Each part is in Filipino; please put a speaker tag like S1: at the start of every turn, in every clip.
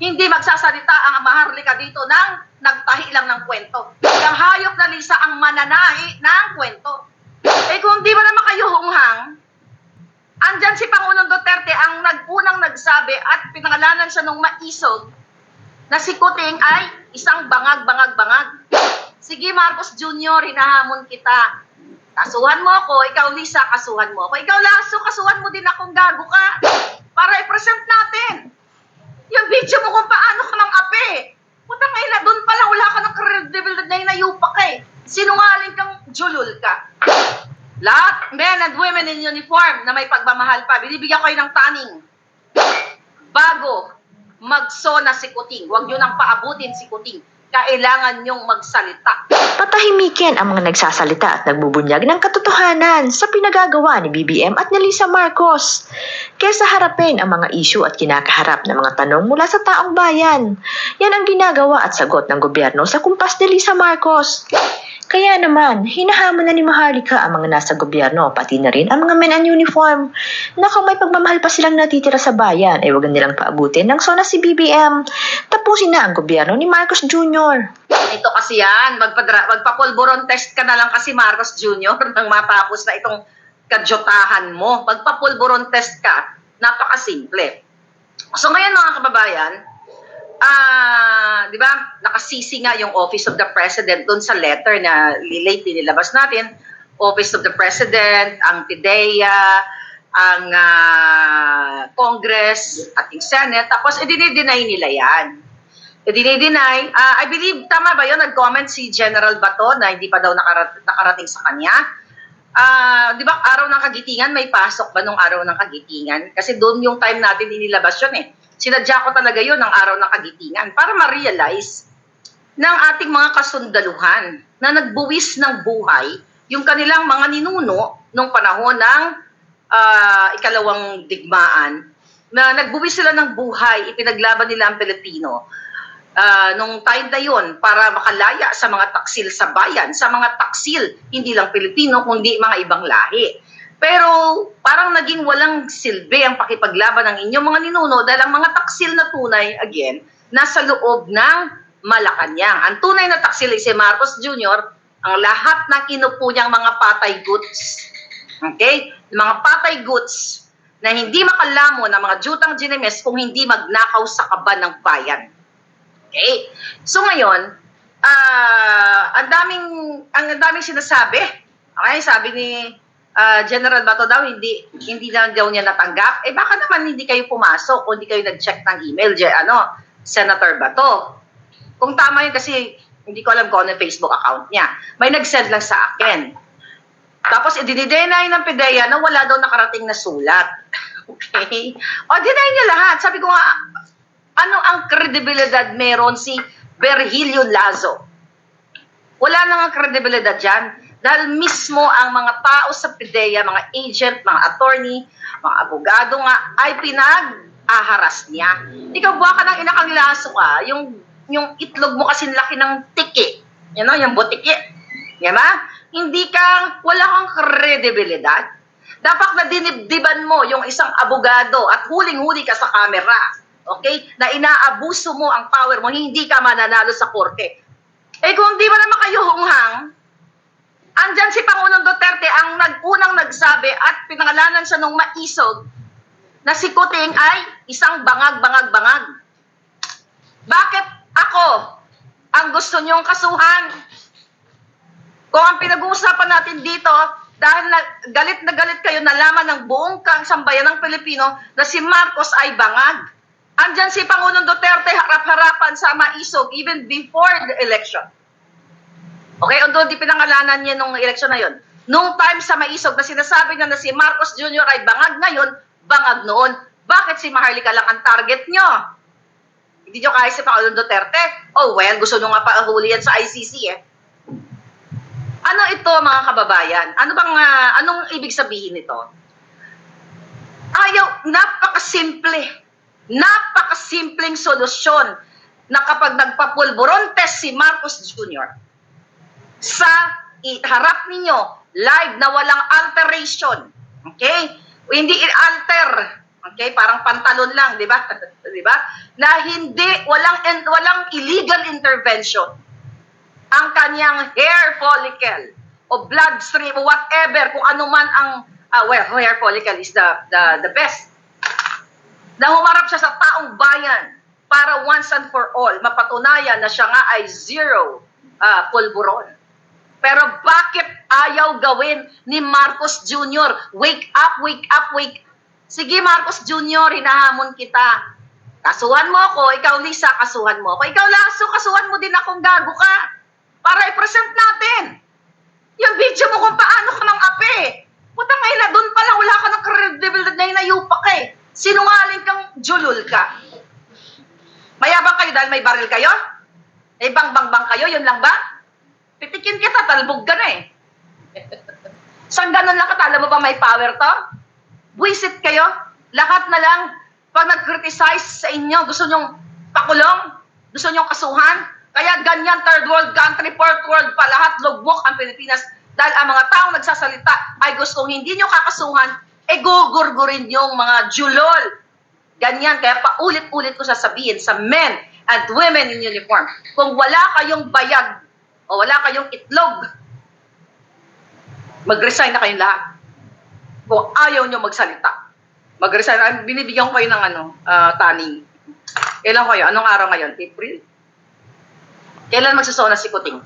S1: hindi magsasalita ang Maharlika dito ng nagtahi lang ng kwento. Yung hayop na Lisa ang mananahi ng kwento. Eh kung di ba naman kayo hunghang, andyan si Pangulong Duterte ang nag-unang nagsabi at pinangalanan siya nung maisog na si Kuting ay isang bangag-bangag-bangag. Sige Marcos Jr., hinahamon kita. Kasuhan mo ako, ikaw Lisa, kasuhan mo ako. Ikaw Lasso, kasuhan mo din akong gago ka. Para i-present natin. Yung video mo kung paano ka mang ape. Putang ina, doon pa lang wala ka ng credibility na inayupa ka eh. Sinungaling kang julul ka. Lahat, men and women in uniform na may pagmamahal pa, binibigyan kayo ng taning. Bago magsona si Kuting, huwag nyo nang paabutin si Kuting. Kailangan nyong magsalita.
S2: Patahimikin ang mga nagsasalita at nagbubunyag ng katotohanan sa pinagagawa ni BBM at ni Lisa Marcos. Kesa harapin ang mga isyu at kinakaharap ng mga tanong mula sa taong bayan. Yan ang ginagawa at sagot ng gobyerno sa kumpas ni Lisa Marcos. Kaya naman, hinahamon na ni Maharlika ang mga nasa gobyerno, pati na rin ang mga men and uniform, na kung may pagmamahal pa silang natitira sa bayan, ay huwag nilang paabutin ng sona si BBM. Tapusin na ang gobyerno ni Marcos Jr.
S1: Ito kasi yan, magpadra, magpapulburon test ka na lang kasi Marcos Jr. nang matapos na itong kadyotahan mo. Magpapulburon test ka, napakasimple. So ngayon mga kababayan, ah, di ba, nakasisi nga yung Office of the President doon sa letter na lately nilabas natin. Office of the President, ang PIDEA, ang ah, Congress, ating Senate, tapos i-deny nila yan. I-deny, ah, I believe, tama ba yun? Nag-comment si General Bato na hindi pa daw nakarat- nakarating sa kanya. Ah, di ba araw ng kagitingan, may pasok ba nung araw ng kagitingan? Kasi doon yung time natin inilabas yun eh. Sinadya ko talaga yun ng araw ng kagitingan para ma-realize ng ating mga kasundaluhan na nagbuwis ng buhay yung kanilang mga ninuno nung panahon ng ah, ikalawang digmaan na nagbuwis sila ng buhay, ipinaglaban nila ang Pilipino ah, nung time na yun para makalaya sa mga taksil sa bayan, sa mga taksil, hindi lang Pilipino, kundi mga ibang lahi. Pero parang naging walang silbi ang pakipaglaban ng inyong mga ninuno dahil ang mga taksil na tunay, again, nasa loob ng Malacanang. Ang tunay na taksil ay si Marcos Jr., ang lahat ng inupo niyang mga patay goods. Okay? Mga patay goods na hindi makalamo ng mga jutang ginemes kung hindi magnakaw sa kaban ng bayan. Okay? So ngayon, ah ang daming ang daming sinasabi. Okay, sabi ni ah, General Bato daw hindi hindi na daw niya natanggap. Eh baka naman hindi kayo pumasok o hindi kayo nag-check ng email, Je, ano, Senator Bato. Kung tama yun kasi hindi ko alam kung ano yung Facebook account niya. May nag-send lang sa akin. Tapos i-deny ng PIDEA na wala daw nakarating na sulat. Okay? O, deny niya lahat. Sabi ko nga, ano ang kredibilidad meron si Virgilio Lazo? Wala nang ang kredibilidad dyan. Dahil mismo ang mga tao sa PIDEA, mga agent, mga attorney, mga abogado nga, ay pinag-aharas niya. Ikaw buha ka ng inakang laso ka, yung, yung itlog mo kasi laki ng tiki. You know, yung butiki. Yan ba? Hindi ka, wala kang kredibilidad. Dapat na dinibdiban mo yung isang abogado at huling-huli ka sa kamera. Okay? Na inaabuso mo ang power mo, hindi ka mananalo sa korte. Eh kung di ba naman kayo hunghang, andyan si Pangulong Duterte ang nag-unang nagsabi at pinangalanan siya nung maisog na si Kuting ay isang bangag-bangag-bangag. Bakit ako ang gusto niyong kasuhan? Kung ang pinag-uusapan natin dito, dahil na, galit na galit kayo nalaman ng buong kang sambayan ng Pilipino na si Marcos ay bangag. Andyan si Pangulong Duterte harap-harapan sa maisog even before the election. Okay, although di pinangalanan niya nung election na yun. Nung time sa maisog na sinasabi niya na si Marcos Jr. ay bangag ngayon, bangag noon. Bakit si Maharlika lang ang target niyo? Hindi niyo kaya si Pangulong Duterte? Oh well, gusto nyo nga pa huli yan sa ICC eh. Ano ito mga kababayan? Ano bang ah, anong ibig sabihin nito? Ayaw, napakasimple. Napakasimpleng solusyon na kapag nagpapulburon test si Marcos Jr. sa harap ninyo, live na walang alteration. Okay? Hindi i-alter Okay, parang pantalon lang, di ba? di ba? Na hindi walang walang illegal intervention ang kanyang hair follicle o bloodstream o whatever kung ano man ang ah, well, hair follicle is the the the best. Na humarap siya sa taong bayan para once and for all mapatunayan na siya nga ay zero ah, pulburon. Pero bakit ayaw gawin ni Marcos Jr.? Wake up, wake up, wake Sige Marcos Jr., hinahamon kita. Kasuhan mo ako, ikaw Lisa, kasuhan mo ako. Ikaw Lasso, kasuhan mo din akong gago ka. Para i-present natin. Yung video mo kung paano ka mang ape. Putang ina, doon pa lang wala ka ng credibility na inayupa ka eh. Sinungaling kang julul ka. Mayabang kayo dahil may baril kayo? May bang-bang-bang kayo, yun lang ba? Pitikin kita, talbog ka na eh. Saan ganun lang katala mo ba may power to? Buisit kayo? Lahat na lang, pag nag-criticize sa inyo, gusto nyong pakulong? Gusto nyong kasuhan? Kaya ganyan, third world country, fourth world pa, lahat lugmok ang Pilipinas. Dahil ang mga taong nagsasalita ay gustong hindi nyo kakasuhan, e gugurgurin yung mga julol. Ganyan, kaya paulit-ulit ko sasabihin sa men and women in uniform, kung wala kayong bayag o wala kayong itlog, mag-resign na kayong lahat. Kung ayaw nyo magsalita, mag-resign. Binibigyan ko kayo ng ano, ah, taning. Kailan kayo? Anong araw ngayon? April? Kailan magsusona si Kuting?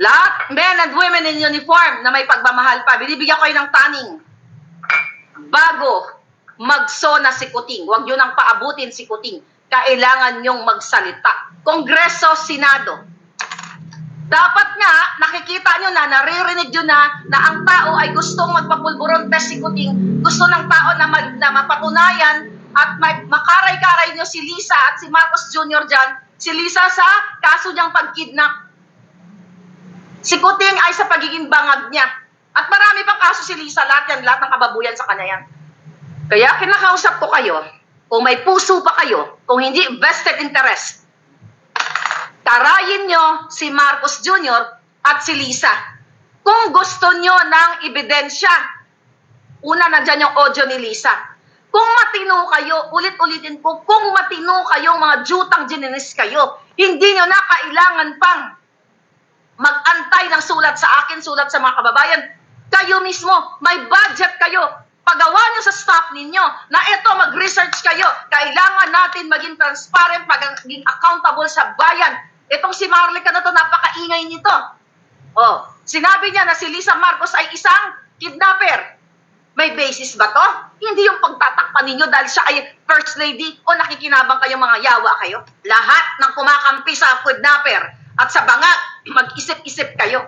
S1: Lahat, men and women in uniform na may pagmamahal pa, binibigyan ko kayo ng taning. Bago magsona si Kuting, huwag nyo nang paabutin si Kuting. Kailangan nyong magsalita. Kongreso, Senado, dapat nga, nakikita nyo na, naririnig nyo na, na ang tao ay gustong magpapulburon test si Kuting. Gusto ng tao na, mag, na mapatunayan at makaray-karay nyo si Lisa at si Marcos Jr. dyan. Si Lisa sa kaso niyang pagkidnap. Si Kuting ay sa pagiging bangag niya. At marami pang kaso si Lisa, lahat yan, lahat ng kababuyan sa kanya yan. Kaya kinakausap ko kayo, kung may puso pa kayo, kung hindi vested interest, tarayin nyo si Marcos Jr. at si Lisa. Kung gusto nyo ng ebidensya, una nandyan yung audio ni Lisa. Kung matino kayo, ulit-ulitin ko, kung matino kayong mga jutang geninis kayo, hindi nyo na kailangan pang mag-antay ng sulat sa akin, sulat sa mga kababayan. Kayo mismo, may budget kayo. Pagawa nyo sa staff ninyo na ito, mag-research kayo. Kailangan natin maging transparent, maging accountable sa bayan. Itong si Marlica na to, napakaingay nito. Oh, sinabi niya na si Lisa Marcos ay isang kidnapper. May basis ba to? Hindi yung pagtatakpan ninyo dahil siya ay first lady o nakikinabang kayo mga yawa kayo. Lahat ng kumakampi sa kidnapper at sa bangag, mag-isip-isip kayo.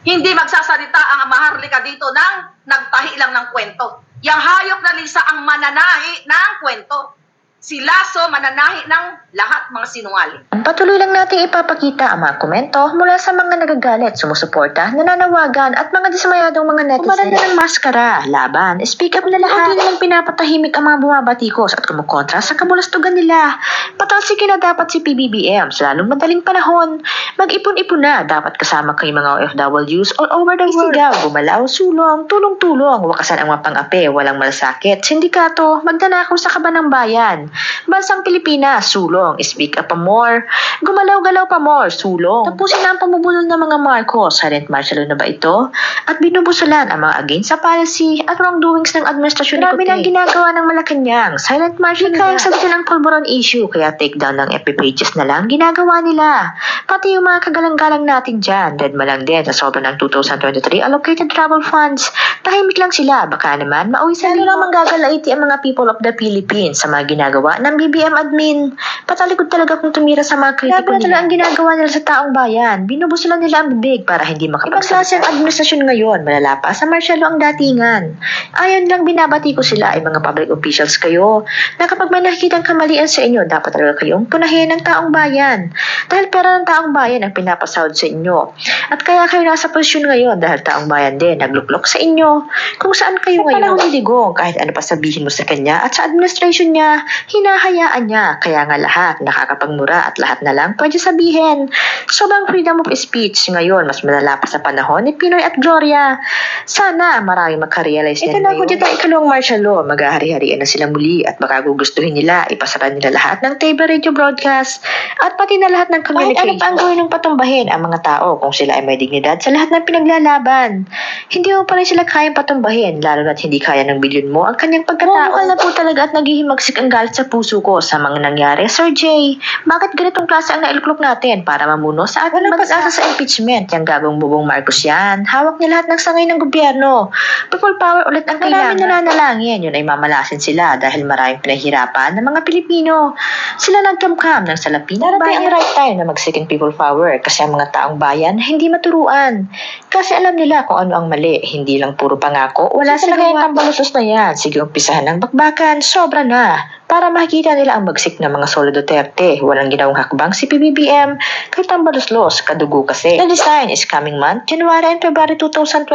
S1: Hindi magsasalita ang maharlika dito ng nagtahi lang ng kwento. Yang hayop na Lisa ang mananahi ng kwento. Si Lasso mananahi ng lahat mga sinungaling.
S2: Patuloy lang natin ipapakita ang mga komento mula sa mga nagagalit, sumusuporta, nananawagan at mga dismayadong mga netizens. Umaranda ng maskara, laban, speak up na lahat. Hindi naman pinapatahimik ang mga bumabatikos at kumukontra sa kamulastugan nila. Patalsikin na dapat si PBBM sa lalong madaling panahon. Mag-ipon-ipon na, dapat kasama kay mga OFWs all over the world. Isigaw, gumalaw, sulong, tulong-tulong, wakasan ang mga pang-ape, walang malasakit, sindikato, magdanakaw sa kaban ng bayan. Bansang Pilipinas, sulong, speak up pa more. Gumalaw-galaw pa more, sulong. Tapusin na ang pamubulol ng mga Marcos, silent martial law na ba ito? At binubusulan ang mga against sa policy at wrongdoings ng administrasyon Marami ng ginagawa ng Malacanang. Silent martial Hindi kayang sagutin ang pulburon issue, kaya take down ng FB pages na lang ginagawa nila. Pati yung mga kagalang-galang natin dyan, dead lang din sa sobra ng 2023 allocated travel funds. Tahimik lang sila, baka naman mauwi sa Lalo lang manggagalaiti ang mga people of the Philippines sa mga ginagawa ng BBM admin. Patalikod talaga kung tumira sa mga kritiko nila. ang ginagawa nila sa taong bayan. Binubusulan nila ang bibig para hindi makapagsalita. Ibang klase ang administrasyon ngayon, malala pa sa martial law ang datingan. Ayon lang binabati ko sila ay mga public officials kayo na kapag may nakikitang kamalian sa inyo, dapat talaga kayong punahin ng taong bayan. Dahil pera ng taong taong bayan ang pinapasahod sa inyo. At kaya kayo nasa posisyon ngayon dahil taong bayan din nagluklok sa inyo. Kung saan kayo ngayon. Panahon ni Digong, kahit ano pa sabihin mo sa kanya at sa administration niya, hinahayaan niya. Kaya nga lahat nakakapagmura at lahat na lang pwede sabihin. Sobrang freedom of speech ngayon, mas malala pa sa panahon ni Pinoy at Gloria. Sana marami makarealize
S3: Ito na
S2: ngayon. Ito na ikalawang martial law, maghahari-harian na sila muli at baka gugustuhin nila, ipasara nila lahat ng TV radio broadcast at pati na lahat ng
S3: Kahit
S2: communication.
S3: ano pa ang
S2: gawin ng patumbahin ang mga tao kung sila ay may dignidad sa lahat ng pinaglalaban. Hindi mo pa rin sila kayang patumbahin, lalo na't hindi kaya ng bilyon mo ang kanyang pagkatao.
S3: Bumukal
S2: na po talaga at naghihimagsik ang galit sa puso ko sa mga nangyari. Sir Jay, bakit ganitong klase ang nailuklok natin para mamuno sa ating
S3: Walang
S2: pag-asa sa impeachment? Yung gagong bubong Marcos yan. Hawak niya lahat ng sangay ng gobyerno. People power ulit ang kailangan. Maraming nananalangin. Yun ay mamalasin sila dahil maraming pinahirapan ng mga Pilipino. Sila nagkamkam ng salapi ng bayan.
S3: ang
S2: right time na magsiking people power kasi ang mga taong bayan hindi maturuan. Kasi alam nila kung ano ang mali. Hindi lang puro pangako. Wala
S3: Sige,
S2: sila
S3: sige,
S2: yung tambalusos na yan. Sige, umpisahan ng bakbakan. Sobra na. Para makikita nila ang bagsik ng mga solo Duterte. Walang ginawang hakbang si PBBM kay tambaluslos, kadugo kasi. The design is coming month, January and February 2024.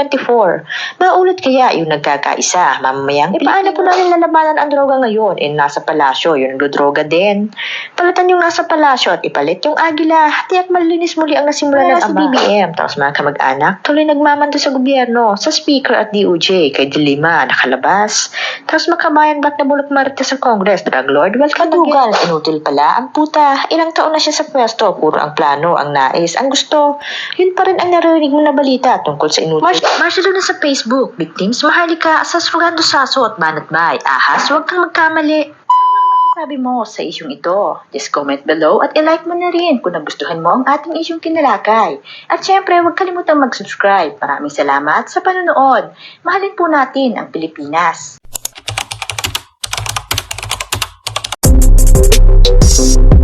S2: Maulit kaya yung nagkakaisa, mamamayang, e paano po namin lalabanan ang droga ngayon? Eh, nasa palasyo, yung nagdodroga din. Palitan yung nasa palasyo at ipalit yung agila. Tiyak malinis muli ang nasimula ng
S3: si
S2: BBM. Tapos mga kamag-anak, tuloy nagmamando sa gobyerno, sa speaker at DOJ, kay Dilima, nakalabas. Tapos makabayan ba't nabulok marita sa Congress, drug lord, welcome
S3: Kadugan,
S2: again. Inutil pala, ang puta, ilang taon na siya sa pwesto, puro ang plano, ang nais, ang gusto. Yun pa rin ang narinig mo na balita tungkol sa inutil. Marsh Marshalo na sa Facebook, victims, mahalika, sasfugando saso at banat bay, ahas, huwag kang magkamali. Sabi mo sa isyong ito. Just comment below at i-like mo na rin kung nagustuhan mo ang ating isyong kinalakay. At syempre, huwag kalimutang mag-subscribe. Maraming salamat sa panonood. Mahalin po natin ang Pilipinas. Peace.